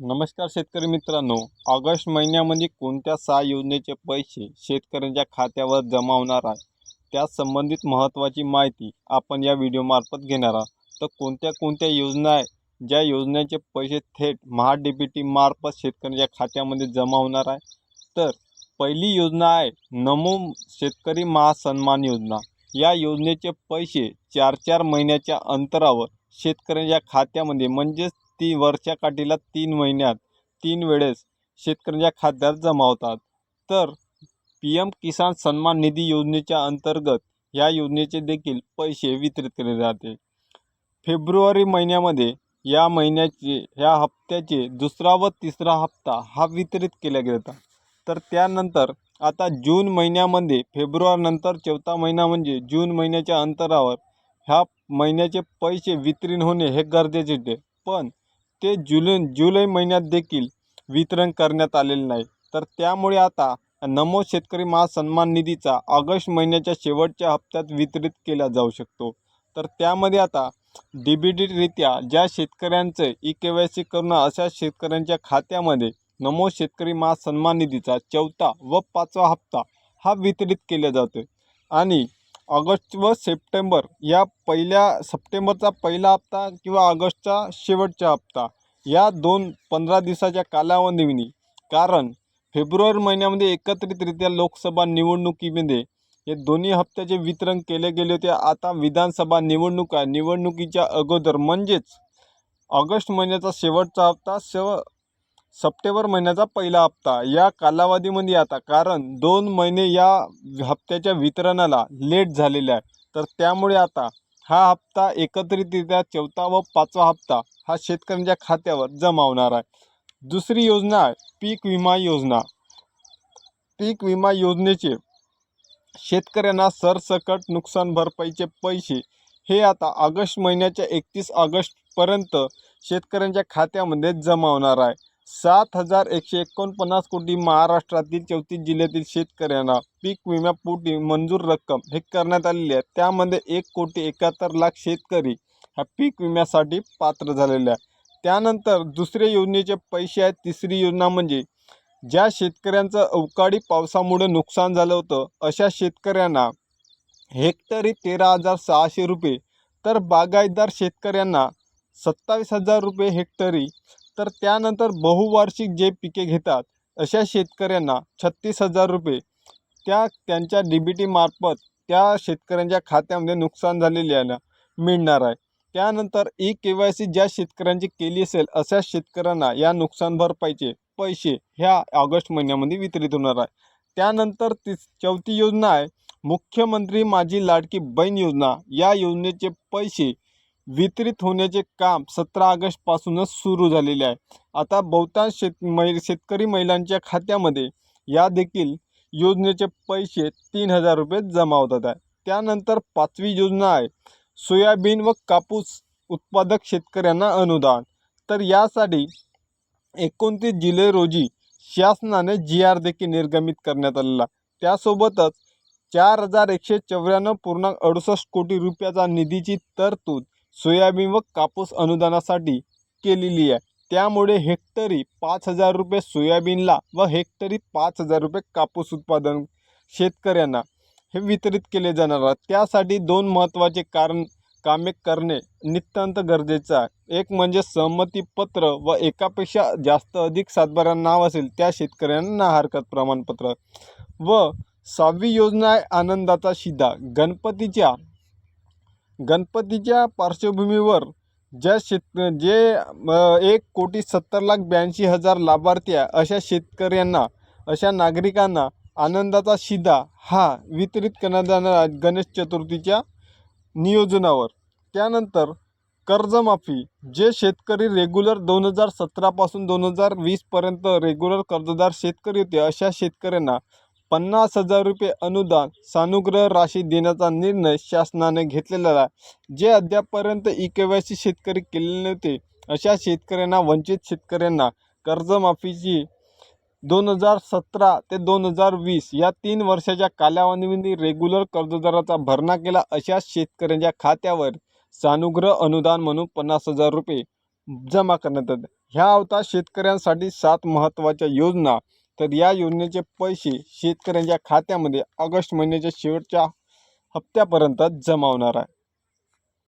नमस्कार शेतकरी मित्रांनो. ऑगस्ट महिन्यामध्ये कोणत्या सहा योजनेचे पैसे शेतकऱ्यांच्या खात्यावर जमा होणार आहे? त्या संबंधित महत्त्वाची माहिती आपण या व्हिडिओमार्फत घेणार आहोत. तर कोणत्या कोणत्या योजना आहे ज्या योजनेचे पैसे थेट महा डी बी मार्फत शेतकऱ्यांच्या खात्यामध्ये जमा होणार आहे? तर पहिली योजना आहे नमो शेतकरी महासन्मान योजना. या योजनेचे पैसे चार चार महिन्याच्या अंतरावर शेतकऱ्यांच्या खात्यामध्ये म्हणजेच ती वरच्या काठीला तीन महिन्यात तीन वेळेस शेतकऱ्यांच्या खात्यात जमा होतात. तर पी एम किसान सन्मान निधी योजनेच्या अंतर्गत या योजनेचे देखील पैसे वितरित केले जाते. फेब्रुवारी महिन्यामध्ये या महिन्याचे ह्या हप्त्याचे दुसरा व तिसरा हप्ता हा वितरित केला गेला तर त्यानंतर आता जून महिन्यामध्ये फेब्रुवारीनंतर चौथा महिना म्हणजे जून महिन्याच्या अंतरावर ह्या महिन्याचे पैसे वितरण होणे हे गरजेचे होते. पण ते जुलै जुलै महिन्यात देखील वितरण करण्यात आलेले नाही. तर त्यामुळे आता नमो शेतकरी महासन्मान निधीचा ऑगस्ट महिन्याच्या शेवटच्या हप्त्यात वितरित केला जाऊ शकतो. तर त्यामध्ये आता डी बी डीरित्या ज्या शेतकऱ्यांचं ई के वाय सी करणं अशा शेतकऱ्यांच्या खात्यामध्ये नमो शेतकरी महासन्मान निधीचा चौथा व पाचवा हप्ता हा वितरित केला जातो आणि ऑगस्ट व सप्टेंबर या पहिल्या सप्टेंबरचा पहिला हप्ता किंवा ऑगस्टचा शेवटचा हप्ता या दोन पंधरा दिवसाच्या कालावधीने. कारण फेब्रुवारी महिन्यामध्ये एकत्रितरित्या लोकसभा निवडणुकीमध्ये हे दोन्ही हप्त्याचे वितरण केले गेले होते. आता विधानसभा निवडणुका निवडणुकीच्या अगोदर म्हणजेच ऑगस्ट महिन्याचा शेवटचा हप्ता शेव सप्टेंबर महिन्याचा पहिला हप्ता. या कालावधीमध्ये आता कारण दोन महिने या हप्त्याच्या वितरणाला लेट झालेले आहे. तर त्यामुळे आता हा हप्ता एकत्रितरित्या चौथा व पाचवा हप्ता हा शेतकऱ्यांच्या खात्यावर जमा होणार आहे. दुसरी योजना आहे पीक विमा योजना. पीक विमा योजनेचे शेतकऱ्यांना सरसकट नुकसान भरपाईचे पैसे हे आता ऑगस्ट महिन्याच्या एकतीस ऑगस्टपर्यंत शेतकऱ्यांच्या खात्यामध्ये जमा होणार आहे. सात हजार एकशे एकोणपन्नास कोटी महाराष्ट्रातील चौतीस जिल्ह्यातील शेतकऱ्यांना पीक विम्यापोटी मंजूर रक्कम हे करण्यात आलेली आहे. त्यामध्ये एक कोटी एकाहत्तर लाख शेतकरी ह्या पीक विम्यासाठी पात्र झालेले आहे त्यानंतर दुसऱ्या योजनेचे पैसे आहेत. तिसरी योजना म्हणजे ज्या शेतकऱ्यांचं अवकाळी पावसामुळे नुकसान झालं होतं अशा शेतकऱ्यांना हेक्टरी तेरा हजार सहाशे रुपये. तर बागायतदार शेतकऱ्यांना सत्तावीस हजार रुपये हेक्टरी तर त्यानंतर बहुवार्षिक जे पिके घेतात अशा शेतकऱ्यांना छत्तीस हजार रुपये. त्या त्यांच्या डी बी टीमार्फत त्या शेतकऱ्यांच्या खात्यामध्ये नुकसान झालेल्याला मिळणार आहे. त्यानंतर ई के वाय सी ज्या शेतकऱ्यांची केली असेल अशा शेतकऱ्यांना या नुकसान भरपाईचे पैसे ह्या ऑगस्ट महिन्यामध्ये वितरित होणार आहे. त्यानंतर ती चौथी योजना आहे मुख्यमंत्री माझी लाडकी बहीण योजना. या योजनेचे पैसे वितरित होण्याचे काम सतरा ऑगस्टपासूनच सुरू झालेले आहे. आता बहुतांश शेत मै शेतकरी महिलांच्या खात्यामध्ये या देखील योजनेचे पैसे तीन हजार रुपये जमा होतात आहे. त्यानंतर पाचवी योजना आहे सोयाबीन व कापूस उत्पादक शेतकऱ्यांना अनुदान. तर यासाठी एकोणतीस जुलै रोजी शासनाने जी आर देखील निर्गमित करण्यात आलेला त्यासोबतच चार हजार एकशे चौऱ्याण्णव पूर्णांक अडुसष्ट कोटी रुपयाचा निधीची तरतूद सोयाबीन व कापूस अनुदानासाठी केलेली आहे. त्यामुळे हेक्टरी पाच हजार रुपये सोयाबीनला व हेक्टरी पाच हजार रुपये कापूस उत्पादन शेतकऱ्यांना हे वितरित केले जाणार आहे. त्यासाठी दोन महत्त्वाचे कारण कामे करणे नितांत गरजेचं आहे. एक म्हणजे सहमतीपत्र व एकापेक्षा जास्त अधिक सातबाऱ्या नाव असेल त्या शेतकऱ्यांना हरकत प्रमाणपत्र. व सहावी योजना आहे आनंदाचा शिधा गणपतीच्या गणपतीच्या पार्श्वभूमीवर ज्या शेत जे एक कोटी सत्तर लाख ब्याऐंशी हजार लाभार्थी आहे अशा शेतकऱ्यांना अशा नागरिकांना आनंदाचा शिधा हा वितरित करण्यात जाणार गणेश चतुर्थीच्या नियोजनावर. त्यानंतर कर्जमाफी जे शेतकरी रेग्युलर दोन हजार सतरापासून दोन हजार वीसपर्यंत रेग्युलर कर्जदार शेतकरी होते अशा शेतकऱ्यांना पन्नास हजार रुपये अनुदान सानुग्रह राशी देण्याचा निर्णय शासनाने घेतलेला आहे. जे अद्यापपर्यंत ई शेतकरी केलेले नव्हते अशा शेतकऱ्यांना वंचित शेतकऱ्यांना कर्जमाफीची दोन हजार सतरा ते दोन हजार वीस या तीन वर्षाच्या कालावधीमध्ये रेग्युलर कर्जदाराचा भरणा केला. अशा शेतकऱ्यांच्या खात्यावर सानुग्रह अनुदान म्हणून पन्नास हजार रुपये जमा करण्यात येतात ह्या होता शेतकऱ्यांसाठी सात महत्त्वाच्या योजना. तर या योजनेचे पैसे शेतकऱ्यांच्या खात्यामध्ये ऑगस्ट महिन्याच्या शेवटच्या हप्त्यापर्यंत जमा होणार आहे.